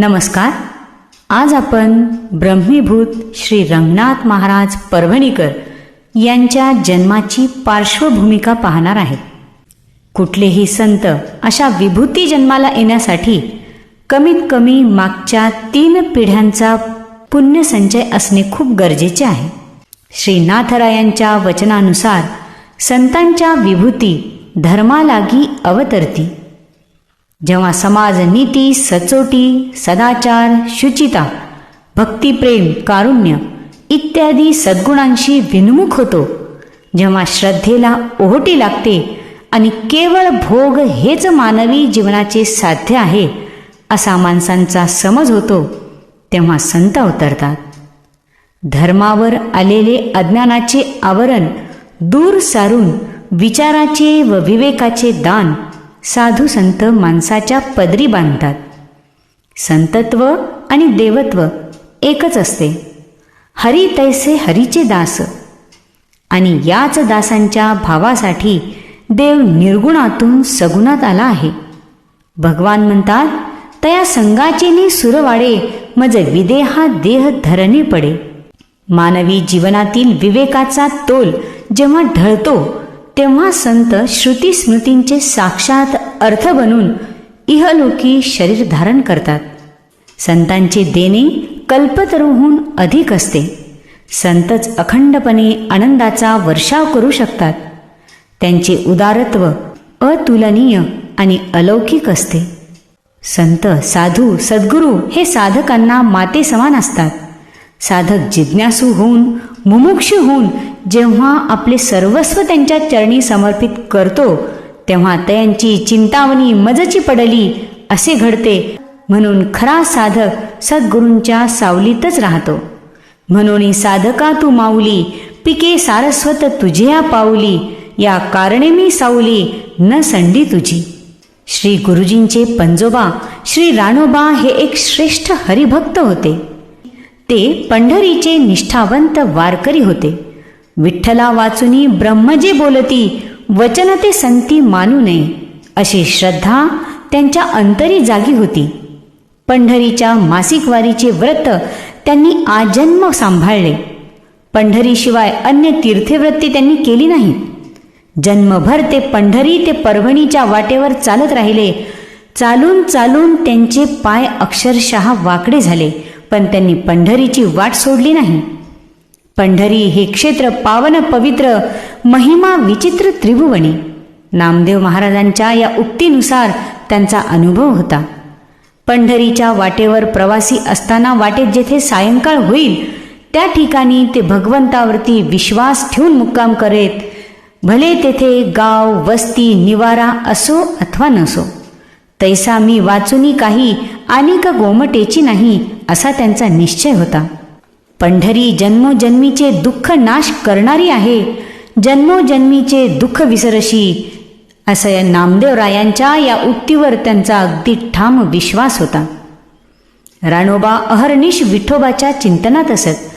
नमस्कार. आज आपण ब्रह्मीभूत श्री रंगनाथ महाराज परभणीकर यांच्या जन्माची पार्श्वभूमिका पाहणार आहेत. कुठलेही संत अशा विभूती जन्माला येण्यासाठी कमीत कमी मागच्या तीन पिढ्यांचा पुण्यसंचय असणे खूप गरजेचे आहे. श्री नाथरायांच्या वचनानुसार संतांच्या विभूती धर्मालागी अवतरती. जेव्हा समाज नीती सचोटी सदाचार शुचिता भक्तिप्रेम कारुण्य इत्यादी सद्गुणांशी विन्मुख होतो जेव्हा श्रद्धेला ओहोटी लागते आणि केवळ भोग हेच मानवी जीवनाचे साध्य आहे असा माणसांचा समज होतो तेव्हा संत अवतरतात. धर्मावर आलेले अज्ञानाचे आवरण दूर सारून विचाराचे व विवेकाचे दान साधू संत माणसाच्या पदरी बांधतात. संतत्व आणि देवत्व एकच असते. हरी तैसे हरीचे दास. आणि याच दासांच्या भावासाठी देव निर्गुणातून सगुणात आला आहे. भगवान म्हणतात तया संगाचेने सुरवाडे मज विदेहा देह धरणे पडे. मानवी जीवनातील विवेकाचा तोल जेव्हा ढळतो तेव्हा संत श्रुती स्मृतींचे साक्षात अर्थ बनून इहलोकी शरीर धारण करतात. संतांचे देणे कल्पतरूहून अधिक असते. संतच अखंडपणे आनंदाचा वर्षाव करू शकतात. त्यांचे उदारत्व अतुलनीय आणि अलौकिक असते. संत साधू सद्गुरू हे साधकांना माते समान असतात. साधक जिज्ञासू होऊन मुमुक्ष होऊन जेव्हा आपले सर्वस्व त्यांच्या चरणी समर्पित करतो तेव्हा त्यांची चिंतावणी मजची पडली असे घडते. म्हणून खरा साधक सद्गुरूंच्या सावलीतच राहतो. म्हणून साधका तू माऊली पिके सारस्वत तुझ्या पाऊली या कारणे मी सावली न संडी तुझी. श्री गुरुजींचे पंजोबा श्री राणोबा हे एक श्रेष्ठ हरिभक्त होते. ते पंढरीचे निष्ठावंत वारकरी होते. विठ्ठला वाचुनी ब्रह्मजे बोलती वचन ते संती मानू नये अशी श्रद्धा त्यांच्या अंतरी जागी होती. पंढरीच्या मासिकवारीचे व्रत त्यांनी आजन्म सांभाळले. पंढरीशिवाय अन्य तीर्थवृत्ती त्यांनी केली नाही. जन्मभर ते पंढरी ते परभणीच्या वाटेवर चालत राहिले. चालून चालून त्यांचे पाय अक्षरशः वाकडे झाले. पण त्यांनी पंढरीची वाट सोडली नाही. पंढरी हे क्षेत्र पावन पवित्र महिमा विचित्र त्रिभुवनी. नामदेव महाराजांच्या या उक्तीनुसार त्यांचा अनुभव होता. पंढरीच्या वाटेवर प्रवासी असताना वाटेत जेथे सायंकाळ होईल त्या ठिकाणी ते भगवंतावरती विश्वास ठेवून मुक्काम करेत. भले तेथे गाव वस्ती निवारा असो अथवा नसो तैसा मी वाचूनी काही अनेक का गोमटेची नाही असा त्यांचा निश्चय होता. पंढरी जन्मोजन्मीचे दुःख नाश करणारी आहे जन्मोजन्मीचे दुःख विसरशी असं या नामदेवरायांच्या या उक्तीवर त्यांचा अगदी ठाम विश्वास होता. राणोबा अहर्निश विठोबाच्या चिंतनात असत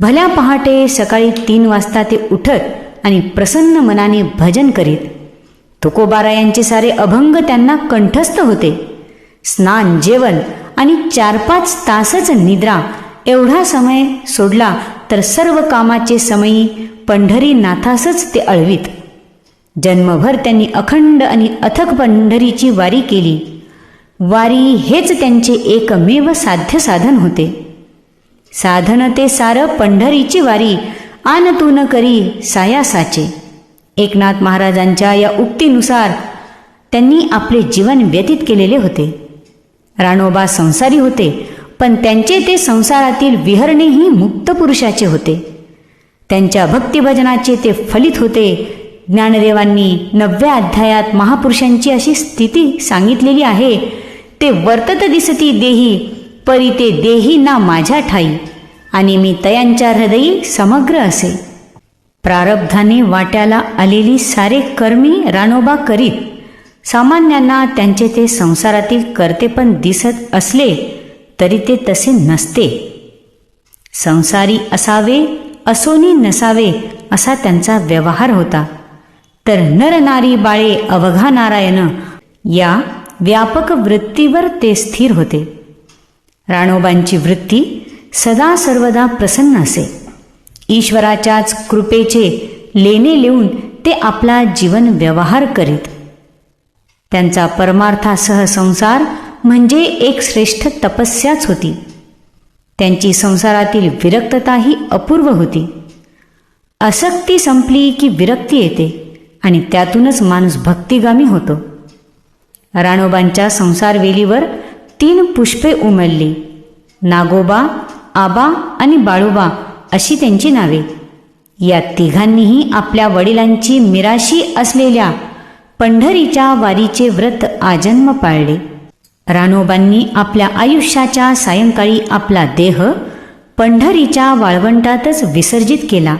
भल्या पहाटे सकाळी तीन वाजता ते उठत आणि प्रसन्न मनाने भजन करीत तुकोबारायांचे सारे अभंग त्यांना कंठस्थ होते. स्नान जेवण आणि चार पाच तासच निद्रा एवढा समय सोडला तर सर्व कामाचे समयी पंढरी नाथासच ते अळवीत. जन्मभर त्यांनी अखंड आणि अथक पंढरीची वारी केली. वारी हेच त्यांचे एकमेव साध्य साधन होते. साधन ते सारं पंढरीची वारी आन तू न करी सायासाचे. एकनाथ महाराजांच्या या उक्तीनुसार त्यांनी आपले जीवन व्यतीत केलेले होते. राणोबा संसारी होते पण त्यांचे ते संसारातील विहरणेही मुक्त पुरुषाचे होते. त्यांच्या भक्तिभजनाचे ते फलित होते. ज्ञानदेवांनी नवव्या अध्यायात महापुरुषांची अशी स्थिती सांगितलेली आहे ते वर्तत दिसती देही परी ते देही ना माझ्या ठाई. आणि मी तयांच्या हृदयी समग्र असे. प्रारब्धाने वाट्याला आलेली सारे कर्मी राणोबा करीत सामान्यांना त्यांचे ते संसारातील कर्तेपण दिसत असले तरी ते तसे नसते. संसारी असावे असोनी नसावे असा त्यांचा व्यवहार होता. तर नर नारी बाळे अवघा नारायण या व्यापक वृत्तीवर ते स्थिर होते. राणोबांची वृत्ती सदा सर्वदा प्रसन्न असे. ईश्वराच्याच कृपेचे लेणे लिहून ते आपला जीवन व्यवहार करीत. त्यांचा परमार्थासह संसार म्हणजे एक श्रेष्ठ तपस्याच होती. त्यांची संसारातील विरक्तताही अपूर्व होती. आसक्ती संपली की विरक्ती येते आणि त्यातूनच माणूस भक्तिगामी होतो. राणोबांच्या संसारवेलीवर तीन पुष्पे उमलली. नागोबा आबा आणि बाळूबा अशी त्यांची नावे. या तिघांनीही आपल्या वडिलांची मिराशी असलेल्या पंढरीच्या वारीचे व्रत आजन्म पाळले. रानोबांनी आपल्या आयुष्याच्या सायंकाळी आपला देह पंढरीच्या वाळवंटातच विसर्जित केला.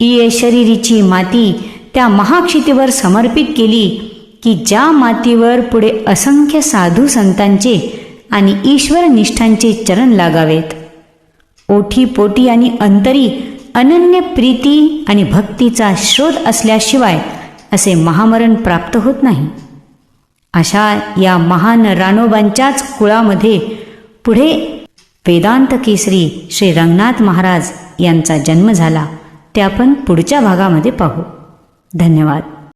इये शरीरीची माती त्या महाक्षितीवर समर्पित केली की ज्या मातीवर पुढे असंख्य साधू संतांचे आणि ईश्वर निष्ठांचे चरण लागावेत. ओठी पोटी आणि अंतरी अनन्य प्रीती आणि भक्तीचा शोध असल्याशिवाय असे महामरण प्राप्त होत नाही. अशा या महान राणोबांच्याच कुळामध्ये पुढे वेदांत केसरी श्री रंगनाथ महाराज यांचा जन्म झाला. ते आपण पुढच्या भागामध्ये पाहू. धन्यवाद.